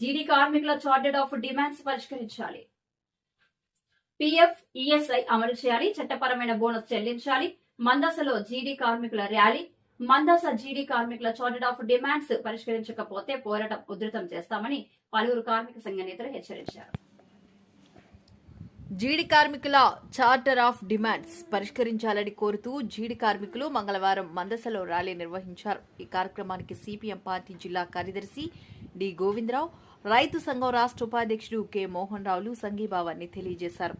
జీడీ కార్మికుల chartered of demands పరిష్కరించాలి. పిఎఫ్ ఈఎస్ఐ అమలు చేయాలి చట్టపరమైన బోనస్ చెల్లించాలి మందసలో జీడీ కార్మికుల ర్యాలీ మందస జీడీ కార్మికుల చార్టెడ్ ఆఫ్ డిమాండ్స్ పరిష్కరించకపోతే పోరాటం ఉధృతం చేస్తామని పలువురు కార్మిక సంఘ నేతలు హెచ్చరించారు. జీడి కార్మికుల చార్టర్ ఆఫ్ డిమాండ్స్ పరిష్కరించాలని కోరుతూ జీడి కార్మికులు మంగళవారం మందసలో ర్యాలీ నిర్వహించారు. ఈ కార్యక్రమానికి సిపిఎం పార్టీ జిల్లా కార్యదర్శి డి గోవిందరావు రైతు సంఘం రాష్ట్ర ఉపాధ్యక్షుడు కె. మోహన్ రావులు సంఘీభావాన్ని తెలియజేశారు.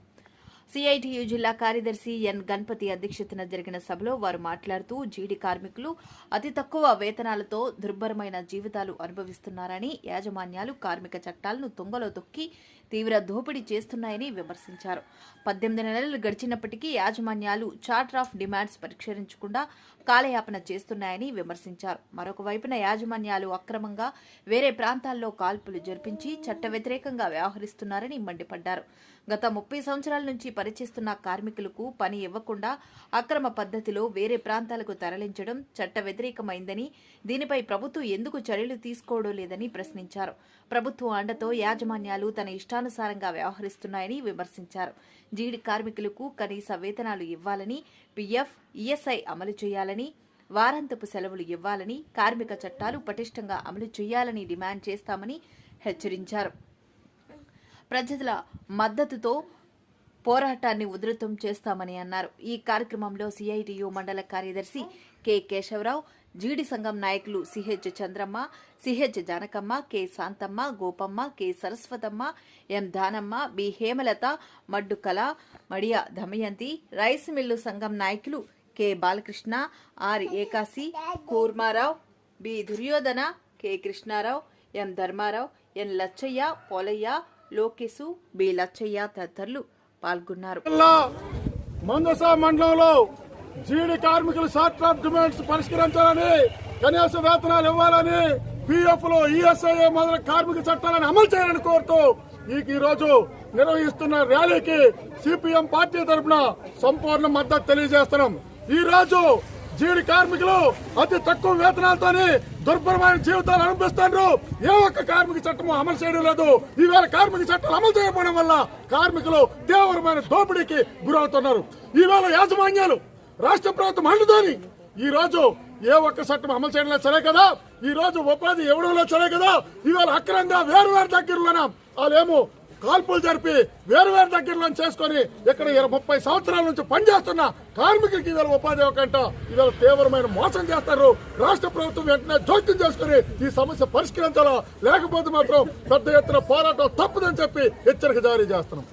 సిఐటియు జిల్లా కార్యదర్శి ఎన్. గణపతి అధ్యక్షతన జరిగిన సభలో వారు మాట్లాడుతూ జీడి కార్మికులు అతి తక్కువ వేతనాలతో దుర్భరమైన జీవితాలు అనుభవిస్తున్నారని యాజమాన్యాలు కార్మిక చట్టాలను తుంగలో తొక్కి తీవ్ర దోపిడీ చేస్తున్నాయని విమర్శించారు. పద్దెనిమిది నెలలు గడిచినప్పటికీ యాజమాన్యాలు చార్టర్ ఆఫ్ డిమాండ్స్ పరిష్కరించకుండా కాలయాపన చేస్తున్నాయని విమర్శించారు. మరొక వైపున యాజమాన్యాలు అక్రమంగా వేరే ప్రాంతాల్లో కాల్పులు జరిపించి చట్ట వ్యతిరేకంగా వ్యవహరిస్తున్నారని మండిపడ్డారు. గత ముప్పై సంవత్సరాల నుంచి పనిచేస్తున్న కార్మికులకు పని ఇవ్వకుండా అక్రమ పద్ధతిలో వేరే ప్రాంతాలకు తరలించడం చట్ట వ్యతిరేకమైందని దీనిపై ప్రభుత్వం ఎందుకు చర్యలు తీసుకోవడం లేదని ప్రశ్నించారు. ప్రభుత్వం అండతో యాజమాన్యాలు తన ఇష్టానుసారంగా వ్యవహరిస్తున్నాయని విమర్శించారు. జీడి కార్మికులకు కనీస వేతనాలు ఇవ్వాలని పీఎఫ్ ఈఎస్ఐ అమలు చేయాలని వారాంతపు సెలవులు ఇవ్వాలని కార్మిక చట్టాలు పటిష్టంగా అమలు చేయాలని డిమాండ్ చేస్తామని హెచ్చరించారు. ప్రజల మద్దతుతో పోరాటాన్ని ఉధృతం చేస్తామని అన్నారు. ఈ కార్యక్రమంలో సిఐటియు మండల కార్యదర్శి కె కేశవరావు జీడి సంఘం నాయకులు CH Chandramma CH Janakamma K Shantamma Gopamma K Saraswatamma M Danamma B Hemalatha Maddu Kala Madiya Damayanti rice mill సంఘం నాయకులు K Balakrishna R Ekasi Kurmarao B Duryodhana K Krishnarao M Dharmarao N Lachchayya Polayya Lokesh B Lachchayya తదితరులు పాల్గొన్నారు. మందసా మందస మండలంలో జీడి కార్మికుల short term demands పరిష్కరించాలని కనీస వేతనాలు ఇవ్వాలని పిఎఫ్లో ఈఎస్ఐఏ మొదల కార్మిక చట్టాలను అమలు చేయాలని కోరుతూ ఈ రోజు నిర్వహిస్తున్న ర్యాలీకి సిపిఎం పార్టీ తరఫున సంపూర్ణ మద్దతు తెలియజేస్తున్నాం. ఈ రోజు జీడి కార్మికులు అతి తక్కువ వేతనాలతోని దుర్భరమైన జీవితాలు అనుభవిస్తున్నారు ఏ ఒక్క కార్మిక చట్టము అమలు చేయడం లేదు. ఈవేళ కార్మిక చట్టాలు అమలు చేయకపోవడం వల్ల కార్మికులు తీవ్రమైన దోపిడీకి గురవుతున్నారు. ఈవేళ యాజమాన్యాలు రాష్ట్ర ప్రభుత్వం అండుతోని ఈ రోజు ఏ ఒక్క చట్టం అమలు చేయడం లేదు సరే కదా? ఈ రోజు ఉపాధి ఇవ్వడంలో సరే కదా? ఇవాళ అక్రంగా వేరు వేరు దగ్గరలోన వాళ్ళేమో కాల్పులు జరిపి వేరు వేరు దగ్గరలో చేసుకొని ఇక్కడ ఇరవై ముప్పై సంవత్సరాల నుంచి పనిచేస్తున్న కార్మికులకి ఇవాళ ఉపాధి ఇవ్వకంట ఇవాళ తీవ్రమైన మోసం చేస్తారు. రాష్ట్ర ప్రభుత్వం వెంటనే జోక్యం చేసుకుని ఈ సమస్య పరిష్కరించాలా? లేకపోతే మాత్రం పెద్ద ఎత్తున పోరాటం తప్పదని చెప్పి హెచ్చరిక జారీ చేస్తున్నాం.